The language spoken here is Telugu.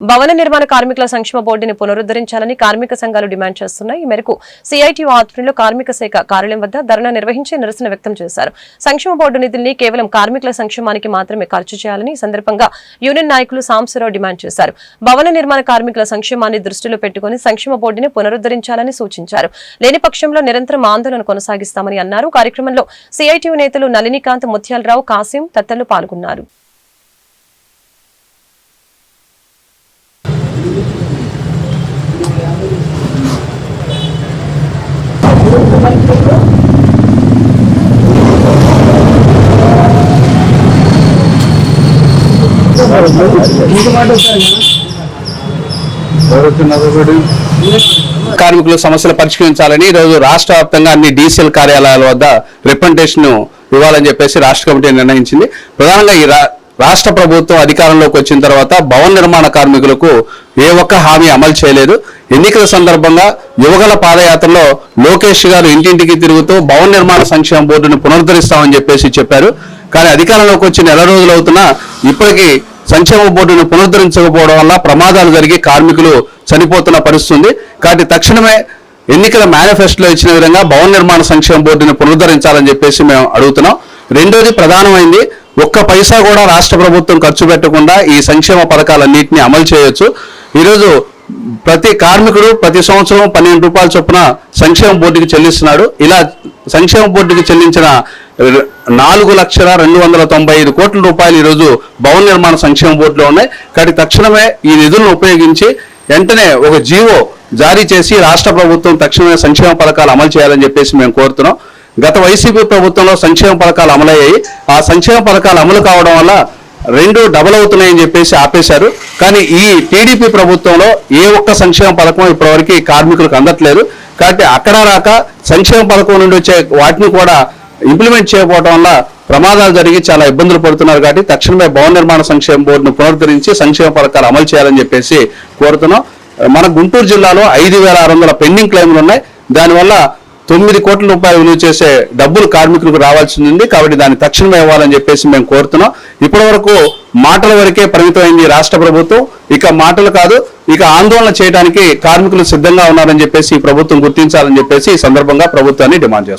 భవన నిర్మాణ కార్మికుల సంక్షేమ బోర్డుని పునరుద్ధరించాలని కార్మిక సంఘాలు డిమాండ్ చేస్తున్నాయి. ఈ మేరకు సిఐటియు ఆధ్వర్యంలో కార్మిక శాఖ కార్యాలయం వద్ద ధర్నా నిర్వహించి నిరసన వ్యక్తం చేశారు. సంక్షేమ బోర్డు నిధుల్ని కేవలం కార్మికుల సంక్షేమానికి మాత్రమే ఖర్చు చేయాలని ఈ సందర్భంగా యూనియన్ నాయకులు సాంబశివరావు డిమాండ్ చేశారు. భవన నిర్మాణ కార్మికుల సంక్షేమాన్ని దృష్టిలో పెట్టుకుని సంక్షేమ బోర్డుని పునరుద్ధరించాలని సూచించారు. లేని పక్షంలో నిరంతరం ఆందోళన కొనసాగిస్తామని అన్నారు. కార్యక్రమంలో సిఐటియు నేతలు నలినికాంత్ ముత్యాలరావు కాసిం తదితరులు పాల్గొన్నారు. కార్మికుల సమస్యలు పరిష్కరించాలని ఈరోజు రోజు రాష్ట్ర వ్యాప్తంగా అన్ని డీసీఎల్ కార్యాలయాల వద్ద రిప్రజెంటేషన్ ఇవ్వాలని చెప్పేసి రాష్ట్ర కమిటీ నిర్ణయించింది. ప్రధానంగా ఈ రాష్ట్ర ప్రభుత్వం అధికారంలోకి వచ్చిన తర్వాత భవన నిర్మాణ కార్మికులకు ఏ ఒక్క హామీ అమలు చేయలేదు. ఎన్నికల సందర్భంగా యువగల పాదయాత్రలో లోకేష్ గారు ఇంటింటికి తిరుగుతూ భవన నిర్మాణ సంక్షేమ బోర్డును పునరుద్ధరిస్తామని చెప్పేసి చెప్పారు. కానీ అధికారంలోకి వచ్చి నెల రోజులు అవుతున్నా ఇప్పటికీ సంక్షేమ బోర్డును పునరుద్ధరించకపోవడం వల్ల ప్రమాదాలు జరిగి కార్మికులు చనిపోతున్న పరిస్థితుంది. కాబట్టి తక్షణమే ఎన్నికల మేనిఫెస్టోలో ఇచ్చిన విధంగా భవన నిర్మాణ సంక్షేమ బోర్డుని పునరుద్ధరించాలని చెప్పేసి మేము అడుగుతున్నాం. రెండోది ప్రధానమైంది ఒక్క పైసా కూడా రాష్ట్ర ప్రభుత్వం ఖర్చు పెట్టకుండా ఈ సంక్షేమ పథకాలన్నింటినీ అమలు చేయొచ్చు. ఈరోజు ప్రతి కార్మికుడు ప్రతి సంవత్సరం పన్నెండు రూపాయల చొప్పున సంక్షేమ బోర్డుకి చెల్లిస్తున్నాడు. ఇలా సంక్షేమ బోర్డుకి చెల్లించిన నాలుగు లక్షల రెండు వందల తొంభై ఐదు కోట్ల రూపాయలు ఈరోజు భవన నిర్మాణ సంక్షేమ బోర్డులో ఉన్నాయి. కాబట్టి తక్షణమే ఈ నిధులను ఉపయోగించి వెంటనే ఒక జీవో జారీ చేసి రాష్ట్ర ప్రభుత్వం తక్షణమే సంక్షేమ పథకాలు అమలు చేయాలని చెప్పేసి మేము కోరుతున్నాం. గత వైసీపీ ప్రభుత్వంలో సంక్షేమ పథకాలు అమలయ్యాయి. ఆ సంక్షేమ పథకాలు అమలు కావడం వల్ల రెండు డబల్ అవుతున్నాయని చెప్పేసి ఆపేశారు. కానీ ఈ టీడీపీ ప్రభుత్వంలో ఏ ఒక్క సంక్షేమ పథకం ఇప్పటివరకు కార్మికులకు అందట్లేదు. కాబట్టి అక్కడ రాక సంక్షేమ పథకం నుండి వచ్చే వాటిని కూడా ఇంప్లిమెంట్ చేయకపోవడం వల్ల ప్రమాదాలు జరిగి చాలా ఇబ్బందులు పడుతున్నారు. కాబట్టి తక్షణమే భవన నిర్మాణ సంక్షేమ బోర్డును పునరుద్ధరించి సంక్షేమ పథకాలు అమలు చేయాలని చెప్పేసి కోరుతున్నాం. మన గుంటూరు జిల్లాలో ఐదు వేల ఆరు వందల పెండింగ్ క్లెయిమ్లు ఉన్నాయి. దానివల్ల తొమ్మిది కోట్ల రూపాయలు విలువ చేసే డబ్బులు కార్మికులకు రావాల్సి ఉంది. కాబట్టి దాన్ని తక్షణమే ఇవ్వాలని చెప్పేసి మేము కోరుతున్నాం. ఇప్పటి వరకు మాటల వరకే పరిమితమైంది రాష్ట్ర ప్రభుత్వం. ఇక మాటలు కాదు ఇక ఆందోళన చేయడానికి కార్మికులు సిద్ధంగా ఉన్నారని చెప్పేసి ప్రభుత్వం గుర్తించాలని చెప్పేసి ఈ సందర్భంగా ప్రభుత్వాన్ని డిమాండ్ చేస్తున్నాం.